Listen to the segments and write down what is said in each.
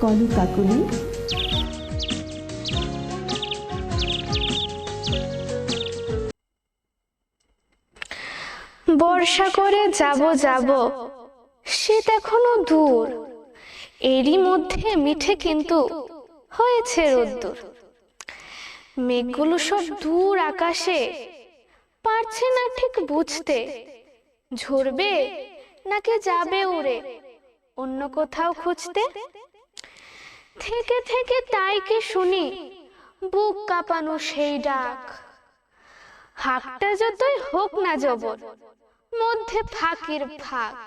কলু কাকুলি। বর্ষা করে যাব যাব। শীত এখনও দূর। এরই মধ্যে মিঠে কিন্তু হয়েছে রোদ্দুর। মেঘগুলো সব দূর আকাশে। পারছে না ঠিক বুঝতে। ঝরবে নাকি যাবে উড়ে। অন্য কোথাও খুঁজতে? থেকে থেকে তাই কি শুনি, বুক কাঁপানো সেই ডাক। হাকটা যতই হোক না জবর, মধ্যে ফাঁকির ফাঁক।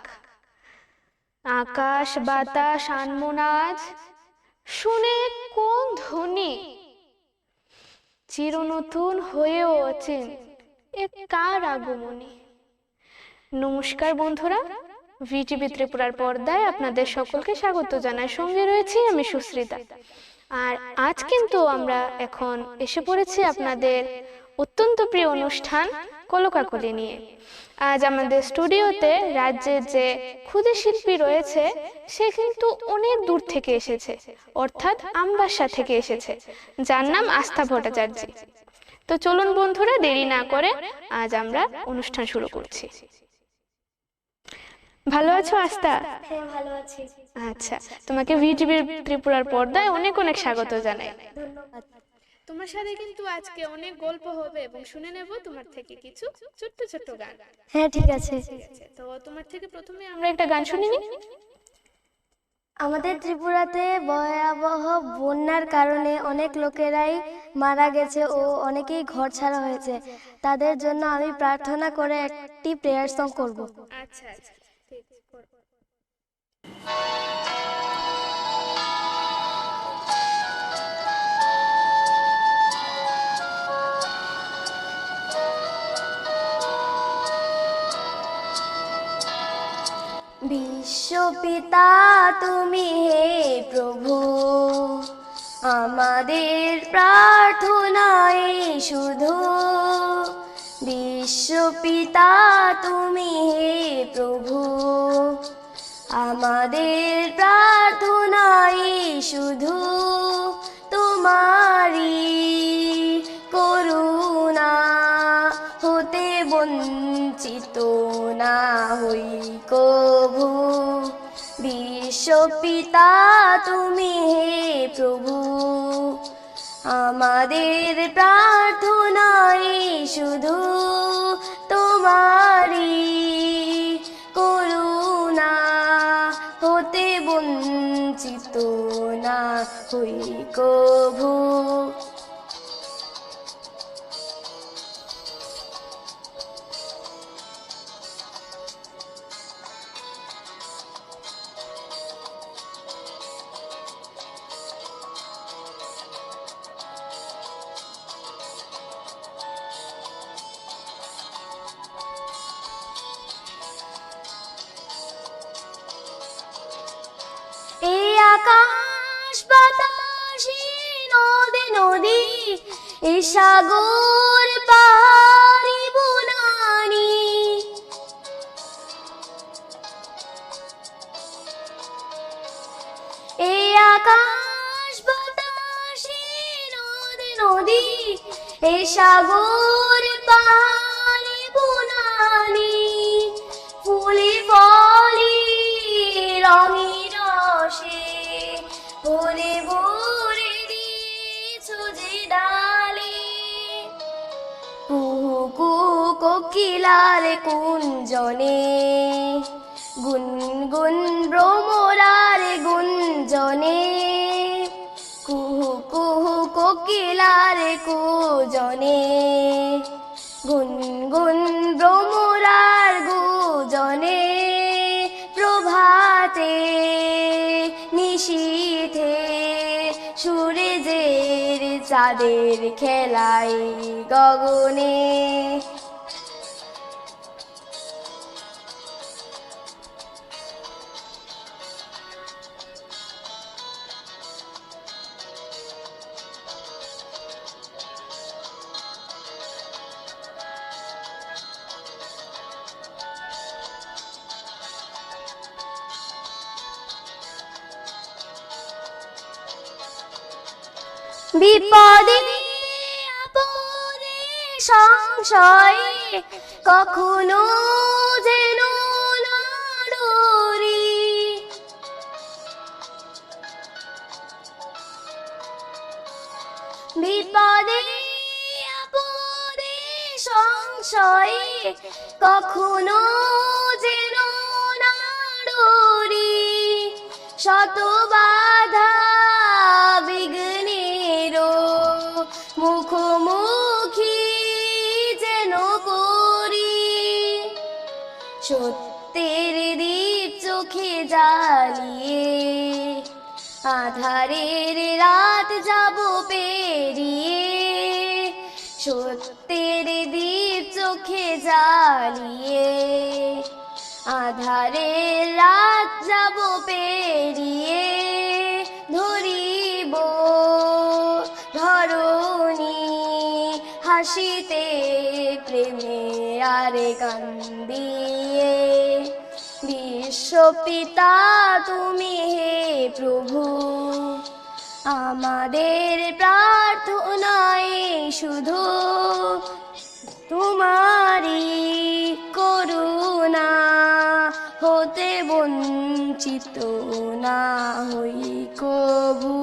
আকাশ, বাতাস আনমনাজ শুনে কোন ধ্বনি? চিরনতুন হয়েও অচেন এ কার আগমনী? নমস্কার বন্ধুরা ভিটিভি ত্রিপুরার পর্দায় আপনাদের সকলকে স্বাগত জানাই। সঙ্গে রয়েছি আমি সুশ্রিতা। আর আজ কিন্তু আমরা এখন এসে পড়েছি আপনাদের অত্যন্ত প্রিয় অনুষ্ঠান কলকাকলি নিয়ে। আজ আমাদের স্টুডিওতে রাজ্যের যে ক্ষুদে শিল্পী রয়েছে, সে কিন্তু অনেক দূর থেকে এসেছে, অর্থাৎ আমবাসা থেকে এসেছে, যার নাম আস্থা ভট্টাচার্য। তো চলুন বন্ধুরা, দেরি না করে আজ আমরা অনুষ্ঠান শুরু করছি। ভালো আছো আস্তা হ্যাঁ ভালো আছি। আচ্ছা তোমাকে ভিটিভি ত্রিপুরার পর্দায় অনেক অনেক স্বাগত জানাই। ধন্যবাদ। তোমার সাথে কিন্তু আজকে অনেক গল্প হবে এবং শুনে নেব তোমার থেকে কিছু ছোট্ট ছোট্ট গান। হ্যাঁ ঠিক আছে। তো তোমার থেকে প্রথমে আমরা একটা গান শুনি আমাদের ত্রিপুরাতে ভয়াবহ বন্যার কারণে অনেক লোকেরাই মারা গেছে ও অনেকেই ঘর ছাড়া হয়েছে। তাদের জন্য আমি প্রার্থনা করে একটি প্রেয়ার সং করব। আচ্ছা আচ্ছা। বিশ্বপিতা তুমি হে প্রভু। আমাদের প্রার্থনায় শুধু। বিশ্বপিতা তুমি হে প্রভু। আমাদের প্রার্থনাই শুধু তোমারি করুণা, হতে বঞ্চিত না হই কভু। বিশ্বপিতা, তুমি হে প্রভু, আমাদের প্রার্থনাই শুধু তোমারি না হই কভু। নদী এ সাগর পাহাড়ি বনানি। এই আকাশ বাতাসে নদী নদী এ সাগর সূর্যের চাঁদের খেলাই গগনে বিপদে আপদে সংশয়ে কখনো যেন বিপদে আপদে সংশয়ে কখনো যেন না ডরি। শত বাধা যাব পেরিয়ে। সত্যের দ্বীপ চোখে জ্বালিয়ে। আধারের রাত যাব পেরিয়ে। ধরিব ধরণী হাসিতে প্রেমে আরে কান্দিয়ে। বিশ্বপিতা তুমি হে প্রভু। আমাদের প্রার্থনায় শুধু তোমারি করুণা হতে বঞ্চিত না হই কবু।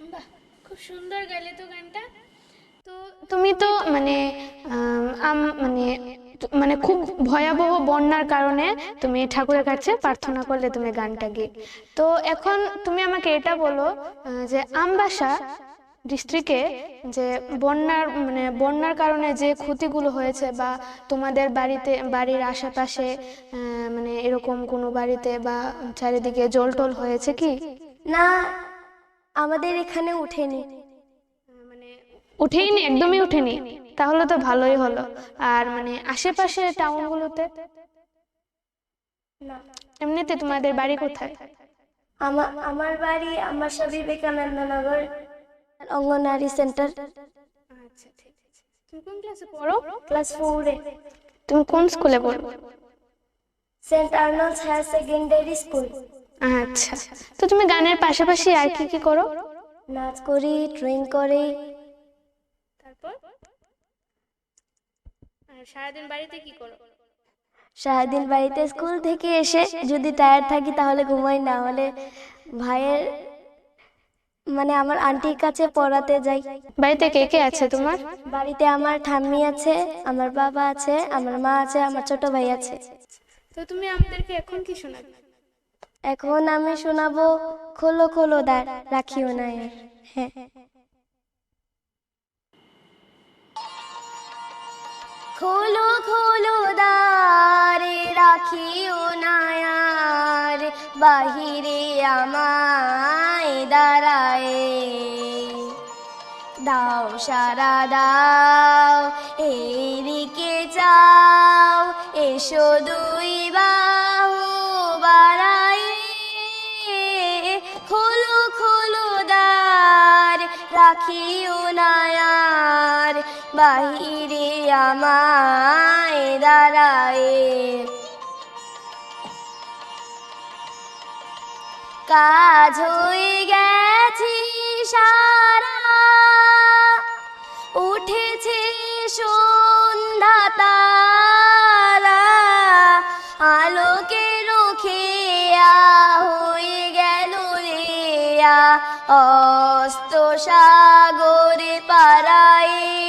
বাহ খুব সুন্দর গাইলে তো গানটা। তো তুমি তো মানে আম, আম- মানে মানে খুব ভয়াবহ বন্যার কারণে তুমি ঠাকুরের কাছে প্রার্থনা করলে তুমি গানটা গিয়ে। তো এখন তুমি আমাকে এটা বলো যে আমবাসা ডিস্ট্রিক্টে যে বন্যার মানে বন্যার কারণে যে ক্ষতিগুলো হয়েছে বা তোমাদের বাড়িতে বাড়ির আশেপাশে মানে এরকম কোনো বাড়িতে বা চারিদিকে জল টল হয়েছে কি? না আমাদের এখানে উঠেনি। মানে উঠেইনি একদমই উঠেনি। তাহলে তো ভালোই হলো। আর মানে আশেপাশে টাউনগুলোতে না। এমনিতে তোমাদের বাড়ি কোথায়? আমার আমার বাড়ি আমার সব বিবেকানন্দ নগর অঙ্গনারী সেন্টার। আচ্ছা ঠিক আছে তুমি কোন ক্লাসে পড়ো? ক্লাস ফোরে তুমি কোন স্কুলে পড়ো? Saint Arnold's higher secondary school আচ্ছা। তো তুমি গানের পাশাপাশি আর কি কি করো? নাচ করি ড্রয়িং করি তারপর আর সারাদিন বাড়িতে কি করো? সারাদিন বাড়িতে স্কুল থেকে এসে যদি টায়ার্ড থাকি তাহলে ঘুমাই না হলে ভাইয়ের মানে আমার আন্টির কাছে পড়াতে যাই। বাড়িতে কে কে আছে তোমার? বাড়িতে আমার ঠাম্মি আছে আমার বাবা আছে আমার মা আছে আমার ছোট ভাই আছে। তো তুমি আমাদেরকে এখন কি শোনাবে? এখন আমি শোনাবো খোলো খোলো দ্বার রাখিও না হ্যাঁ। খোলো খোলো দ্বারে, রাখিও না আর। বাহিরে আমায় দাঁড়ায়। দাও সারা, দাও, এদিকে চাও এসো দুই বাহু বাড়াই খোলো খোলো দ্বার, রাখিও না আর বাহিরে আমায় দাঁড়ায়। কাজ হয়ে গেছি সারা, উঠেছে সন্ধ্যা তারা, আলোকে রোখে হয়ে গেল রেয়া অস্ত সাগরে পাড়ায়।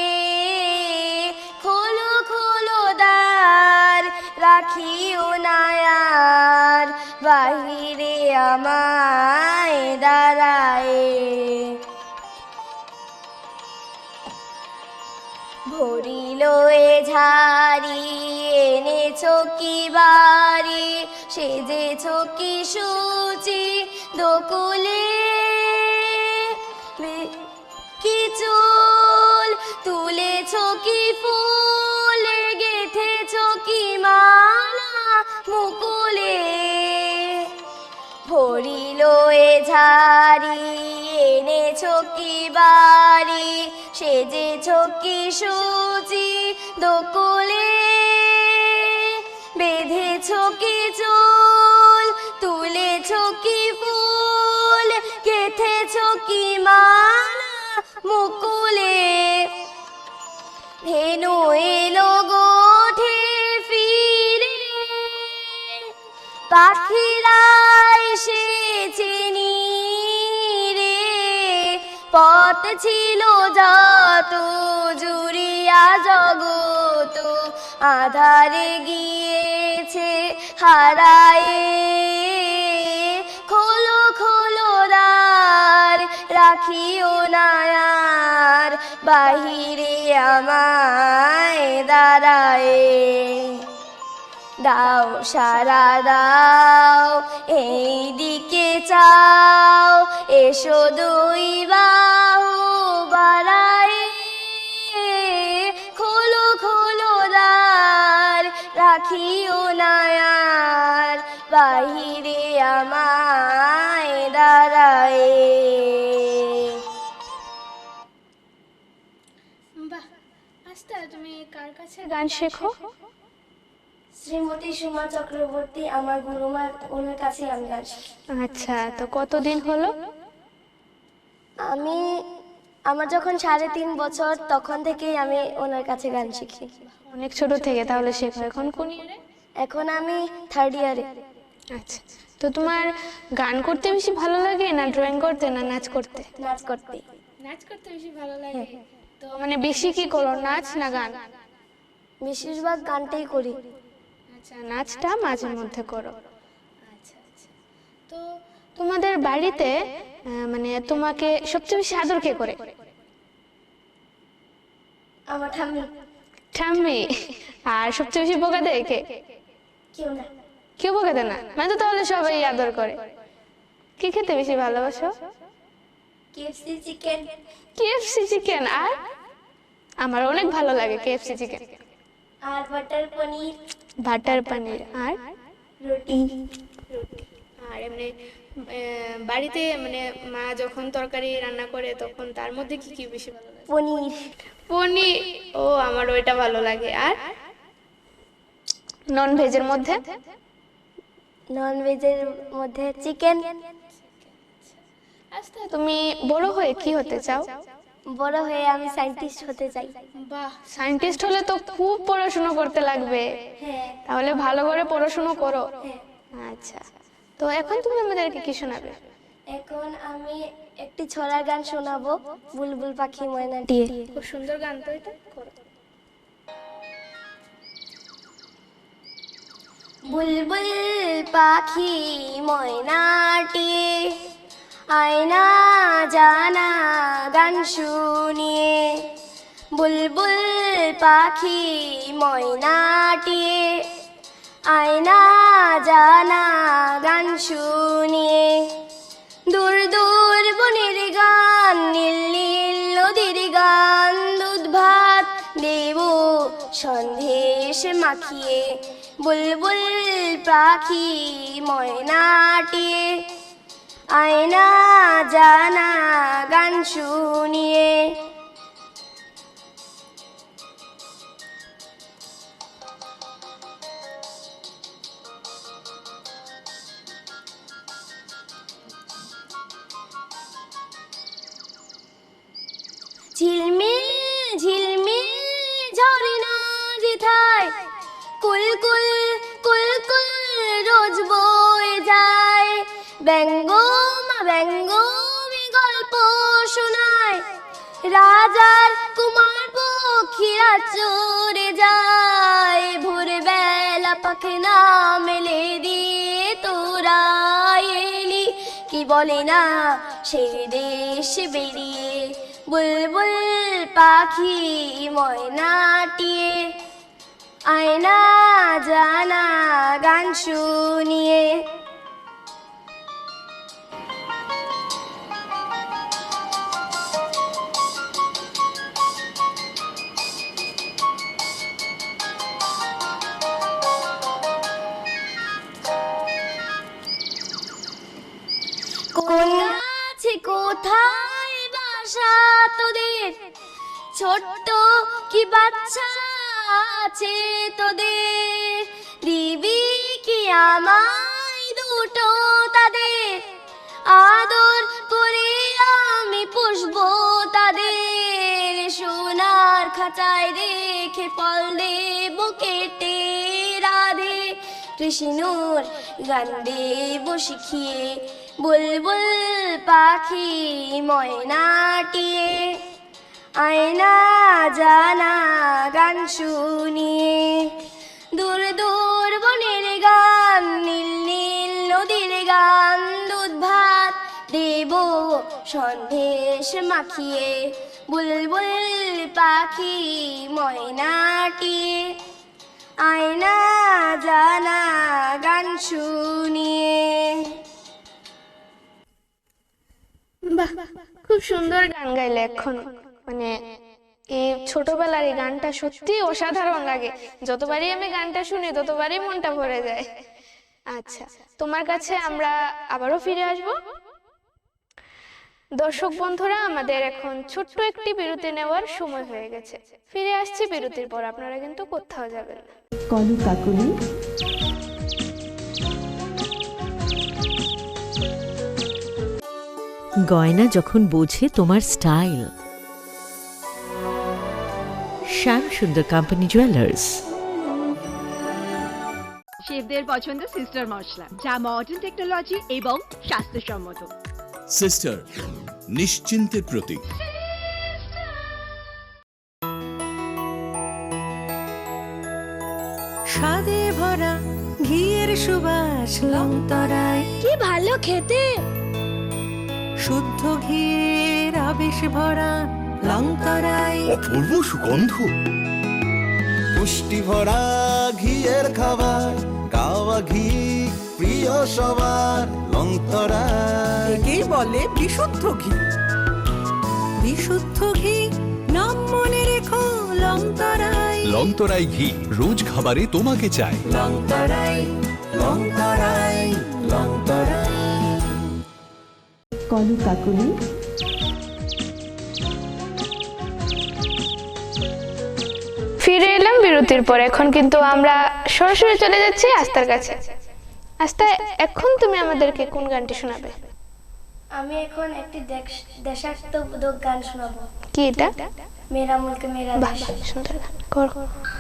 আমায় দাঁড়ায়। ভরিল এ ঝাড়ি, এনেছ কি বাড়ি? সেজেছ কি সুচি দোকুলে? কি চুল তুলেছ কি ফুল? গেথেছ কি মালা? মুকুলে এ ঝাড়ি এনে কি বাড়ি? সেজেছো কি সুচি দোকুলে? পথ ছিল যত, জুড়িয়া জগত আধারে গিয়েছে হারায়ে। খোলো খোলো দ্বার, রাখিও নায়ার বাহিরে আমায় দাঁড়ায়। দাও সারা দাও এই দিকে চাও এসো দুই বাহু বাড়ায়। খোলো খোলো দ্বার রাখিও নায়ার বাহিরে আমায় দাঁড়ায়। বাহ আস্তা তুমি কার কাছে গান শেখো? শ্রীমতী সুমা চক্রবর্তী আমার গুরুমা ওনার কাছে আমি গান আচ্ছা তো কতদিন হলো? আমি আমার যখন সাড়ে তিন বছর তখন থেকেই আমি ওনার কাছে গান শিখি। অনেক ছোট থেকে তাহলে শেখো। এখন কোন ইয়ারে এখন আমি থার্ড ইয়ারে আচ্ছা তো তোমার গান করতে বেশি ভালো লাগে না ড্রয়িং করতে না নাচ করতে? নাচ করতে। নাচ করতে বেশি ভালো লাগে। তো মানে বেশি কি করো নাচ না গান? বেশিরভাগ গানটাই করি। আচ্ছা নাচটা মাঝে মধ্যে করো। আচ্ছা আচ্ছা। তো তোমাদের বাড়িতে মানে তোমাকে সবচেয়ে বেশি আদর কে করে? আমার ঠাম্মি। ঠাম্মি? আর সবচেয়ে বেশি বোকা দেয় কে? কেউ না। কেউ বোকা দেয় না? মানে তো তাহলে সবাই আদর করে। কি খেতে বেশি ভালোবাসো? কেএফসি চিকেন কেএফসি চিকেন আর? আমার অনেক ভালো লাগে কেএফসি চিকেন আর বাটার পনির। বাটার পানির আর রুটি। আর এমনি বাড়িতে মানে মা যখন তরকারি রান্না করে তখন তার মধ্যে কি কি বেশি ভালো লাগে? পনির। পনির? ও আমার ওইটা ভালো লাগে। আর নন ভেজের মধ্যে? নন ভেজের মধ্যে চিকেন আচ্ছা তুমি বড় হয়ে কি হতে চাও? বড় হয়ে আমি সায়েন্টিস্ট হতে চাই। বাহ সায়েন্টিস্ট হলে তো খুব পড়াশোনা করতে লাগবে। হ্যাঁ। তাহলে ভালো করে পড়াশোনা করো। হ্যাঁ। আচ্ছা। তো এখন তুমি আমাদেরকে কি শোনাবে? এখন আমি একটি ছড়ার গান শোনাবো বুলবুল পাখি ময়না দিয়ে। খুব সুন্দর গান তো এটা। করো। বুলবুল পাখি ময়নাটি আয়না জানা গান শুনিয়ে বুলবুল পাখি ময়নাটি আয়না জানা গান শুনিয়ে দূর দূর বনের গান, নীল নীল নদীর গান দুধ ভাত দেব সন্দেশ মাখিয়ে বুলবুল পাখি ময়নাটিয়ে আয়না জানা গান শুনিয়ে সে দেশ বেরিয়ে বুলবুল পাখি ময়নাটিয়ে আয়না জানা গান শুনিয়ে আছে তোদের। দিবি কি আমায় দুটো তাদের? আদর করে আমি পুষবো তাদের। সোনার খাঁচায় রেখে ফল দেব কেটে রাধে। কৃষ্ণর গান দেব শিখিয়ে, বুলবুল পাখি ময়নাটিয়ে আয়না জানা গান শুনিয়ে দূর দূর বনের গান, নীল নীল নদীর গান, দুধ ভাত দেব সন্দেশ মাখিয়ে। বুলবুল পাখি ময়নাটিয়ে আয়না জানা গান শুনিয়ে। বাহ, খুব সুন্দর গান গাইলে এখন। মানে এই ছোটবেলার এই গানটা সত্যি অসাধারণ লাগে। যতবারই আমি গানটা শুনি, ততবারই মনটা ভরে যায়। আচ্ছা তোমার কাছে আমরা আবারও ফিরে আসব? দর্শক বন্ধুরা, আমাদের এখন ছোট্ট একটি বিরতি নেওয়ার সময় হয়ে গেছে। ফিরে আসছি বিরতির পর, আপনারা কিন্তু কোথাও যাবেন না। গয়না যখন বোঝে তোমার স্টাইল শ্যাম সুন্দর কোম্পানি জুয়েলার্স শেফদের পছন্দ সিস্টার মশলা যা মডার্ন টেকনোলজি এবং স্বাস্থ্যসম্মত। সিস্টার নিশ্চিন্তের প্রতীক। স্বাদে ভরা ঘিয়ের সুবাস লংতরায়। কি ভালো খেতে। শুদ্ধ ঘিয়ের আবেশ ভরা লংতরায় অপূর্ব সুগন্ধ। পুষ্টি ভরা ঘিয়ের খাবার গাওয়া ঘি প্রিয় সবার একেই বলে বিশুদ্ধ ঘি। বিশুদ্ধ ঘি নাম মনে রেখো ঘি রোজ খাবারে তোমাকে চাই। লংতরায় লংতরায় লংতরায় কলু কাকুলি বিরতির পর এখন কিন্তু আমরা সরাসরি চলে যাচ্ছি আস্তার কাছে। আস্তা এখন তুমি আমাদেরকে কোন গানটি শোনাবে? আমি এখন একটি দেশ- দেশাত্মবোধক গান শোনাবো। কি এটা? মেরা মুলকে মেরা দেশ। শুনতে সুন্দর। গান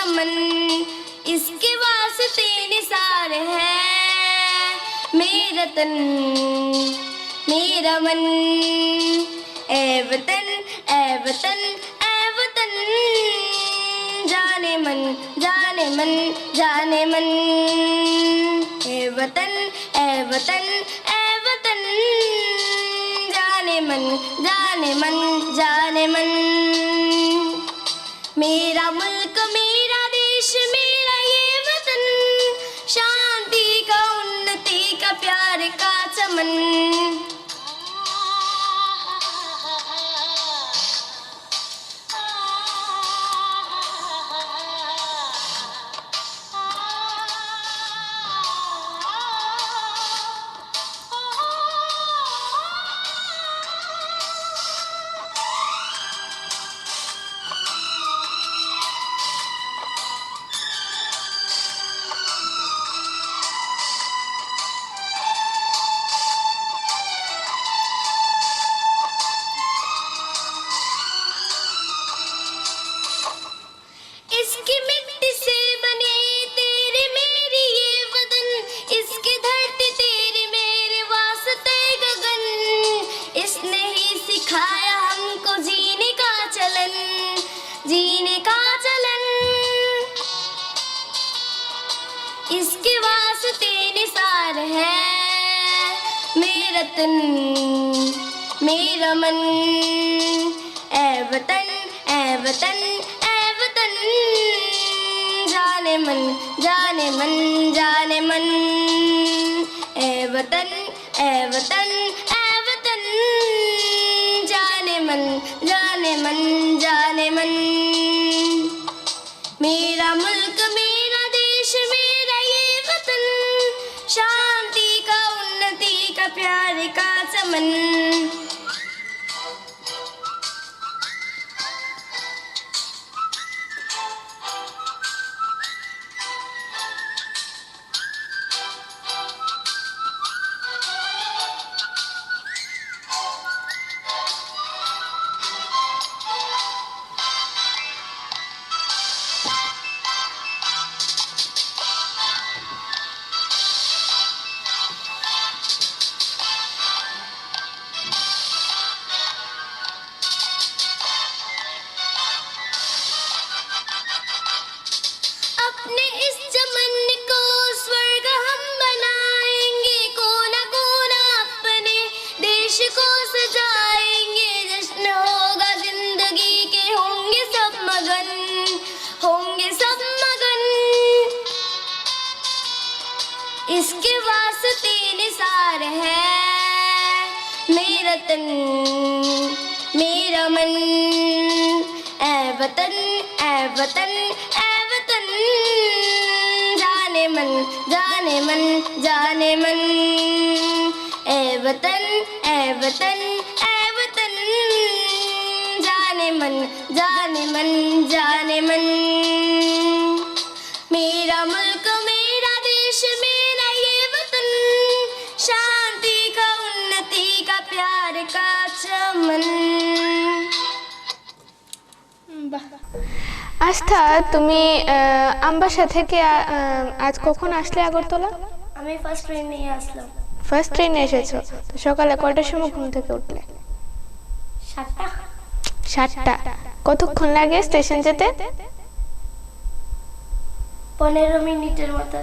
का चमन इसके वास्ते निसार है। मेरा तन मेरा मन ए वतन ए वतन ए वतन। जाने मन जाने मन जाने मन। ए वतन ए वतन ए वतन। जाने मन जाने मन जाने मन। मेरा मुल्क मेरा प्यार का चमन जाने मन जाने मन जाने मन। ए वतन ए वतन ए वतन। जाने मन जाने मन जाने मन। मेरा मुल्क, मेरा देश, मेरा ये वतन। शांति का उन्नति का प्यार का चमन। मेरा तन मेरा मन ए वतन ए वतन ए वतन जाने मन जाने मन जाने मन ए वतन ए वतन ए वतन जाने मन जाने मन जाने मन मेरा मुल्क मेरा মানে? আস্থা তুমি থেকে আজ কখন আসলে আগরতলা? আমি ফার্স্ট ট্রেনে আসলাম। ফার্স্ট ট্রেনে এসেছ। তো সকালে কয়টার সময় ঘুম থেকে উঠলে? সাতটা। সাতটা। কতক্ষণ লাগে স্টেশন যেতে? পনেরো মিনিটের মতো।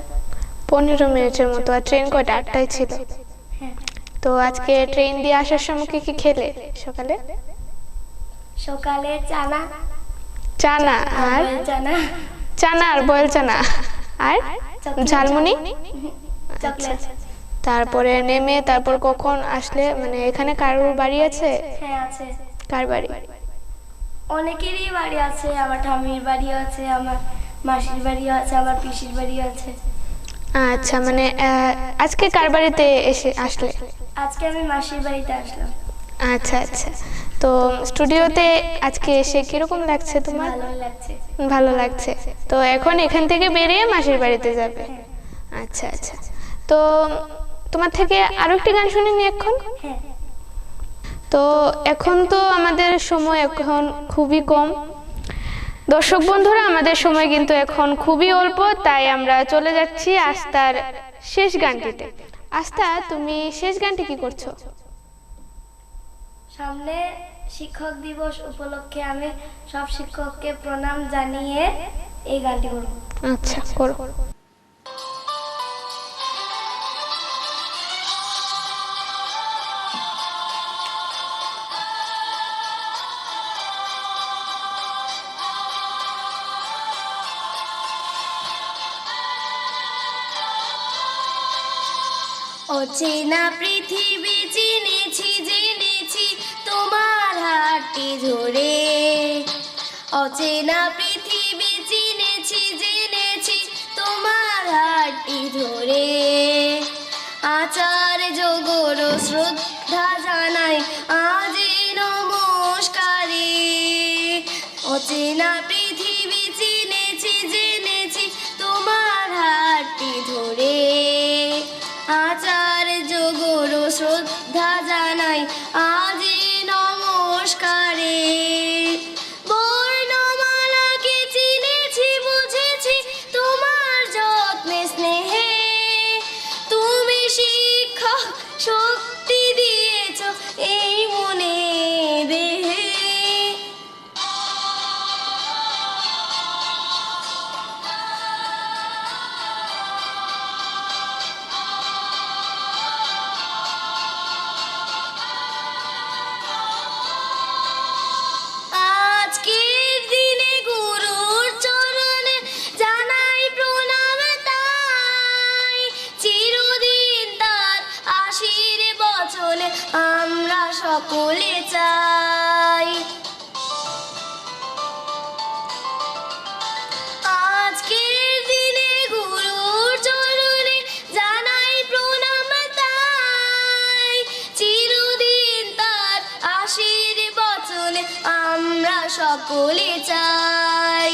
পনেরো মিনিটের মতো। আর ট্রেন কয়টা? আটটাই ছিল। তো আজকে ট্রেন দিয়ে আসার সময় কি কি খেলে সকালে? সকালে চানা। চানা আর? চানা। চানা আর বয়েল চানা। আর? ঝালমুনি তারপরে নেমে তারপর কখন আসলে মানে এখানে কারোর বাড়ি আছে? হ্যাঁ আছে। কার বাড়ি? অনেকেরই বাড়ি আছে আমার ঠামির বাড়িও আছে আমার মাসির বাড়িও আছে আমার পিসির বাড়িও আছে। আচ্ছা মানে আজকে কার বাড়িতে এসে আসলে? আজকে আমি মাসির বাড়িতে আসলাম। আচ্ছা আচ্ছা। তো স্টুডিওতে আজকে এসে কীরকম লাগছে তোমার? ভালো লাগছে। তো এখন এখান থেকে বেরিয়ে মাসির বাড়িতে যাবে? আচ্ছা আচ্ছা। তো তোমার থেকে আরও একটি গান শুনিনি এখন? হ্যাঁ। তো এখন তো আমাদের সময় এখন খুবই কম। দর্শক বন্ধুরা আমাদের সময় কিন্তু এখন খুবই অল্প তাই আমরা চলে যাচ্ছি আস্তার শেষ গানটিতে। আস্থা তুমি শেষ গানটি কি করছ? সামনে শিক্ষক দিবস উপলক্ষে আমি সব শিক্ষককে প্রণাম জানিয়ে এই গানটি করব। আচ্ছা করো। অচেনা পৃথিবী, চিনেছি, জেনেছি তোমার হাতটি ধরে। অচেনা পৃথিবী, চিনেছি, জেনেছি তোমার হাতটি ধরে। আচার, যোগর, শ্রদ্ধা আমরা সকলে চাই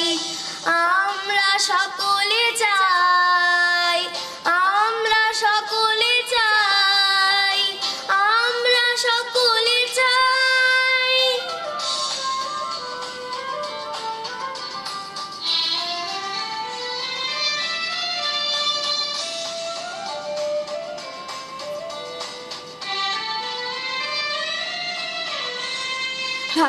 আমরা সকলে চাই।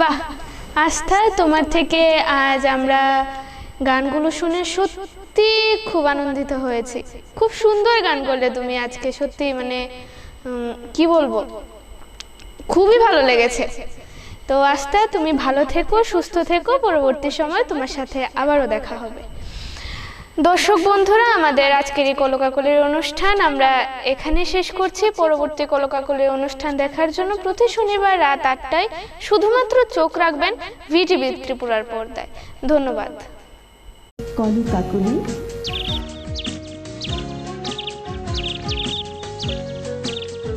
বাহ, আস্থা তোমার থেকে আজ আমরা গানগুলো শুনে সত্যি খুব আনন্দিত হয়েছি। খুব সুন্দর গান করলে তুমি আজকে সত্যি মানে কি বলব, খুবই ভালো লেগেছে। তো আস্থা, তুমি ভালো থেকো, সুস্থ থেকো, পরবর্তী সময় তোমার সাথে আবারও দেখা হবে। দর্শক বন্ধুরা, আমাদের আজকের এই কলকাকলির অনুষ্ঠান আমরা এখানে শেষ করছি। পরবর্তী কলকাকলির অনুষ্ঠান দেখার জন্য প্রতি শনিবার রাত আটটায় শুধুমাত্র চোখ রাখবেন ভিটিভি ত্রিপুরার পর্দায়। ধন্যবাদ। কলু কাকুলি